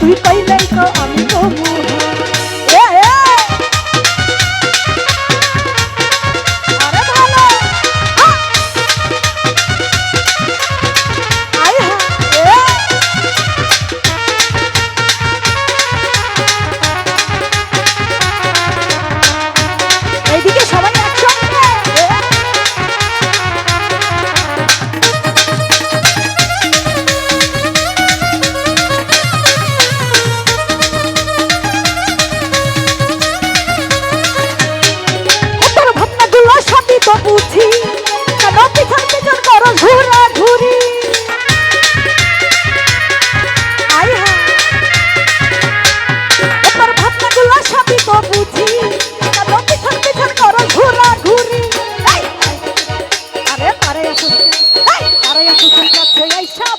তুই কইলাই তারা এত চেঁচাচ্ছে এই সব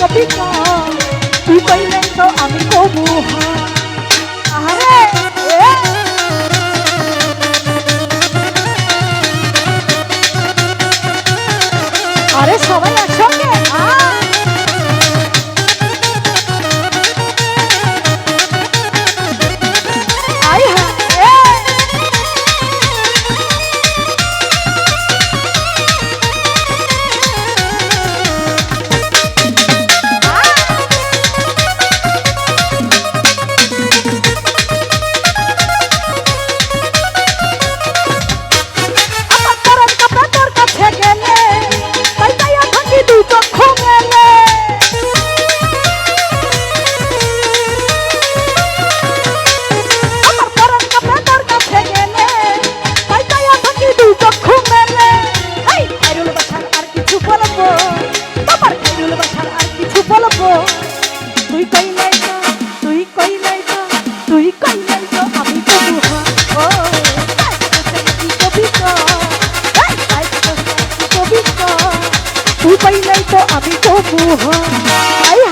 কবিতা কি কইলেন তো আমি কবু আহারে! আরে সবাই একসঙ্গে? তুই কই নাই তুই কই নাই তুই কই আমি তো বুহা ও তুই কই আমি তো বুহা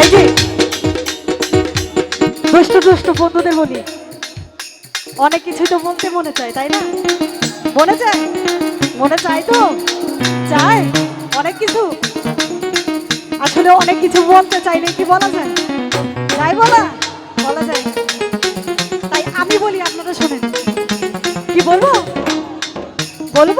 এই যে। দুষ্ট দুষ্ট বন্ধুদের বলি। অনেক কিছুই তো বলতে মনে চায়, তাই না? মনে চায়? মনে চায় তো? চায়, অনেক কিছু। আসলে অনেক কিছু বলতে চাইলে কি বলা যায়? তাই বলা? বলা যায়। তাই আমি বলি, আপনারা শোনেন। কি বলব? বলব?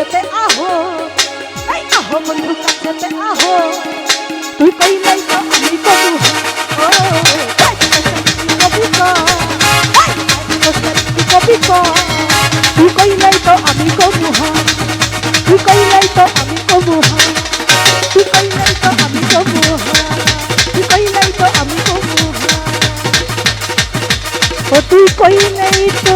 কাছেতে আহো। এই আহো বন্ধু কাছেতে আহো। তুই কই নাই আমি কবু ও কবি কবি তুই কই নাই তো আমি কবু হ তুই কই নাই তো আমি কবু হ তুই কই নাই তো আমি কবু হ তুই কই নাই তো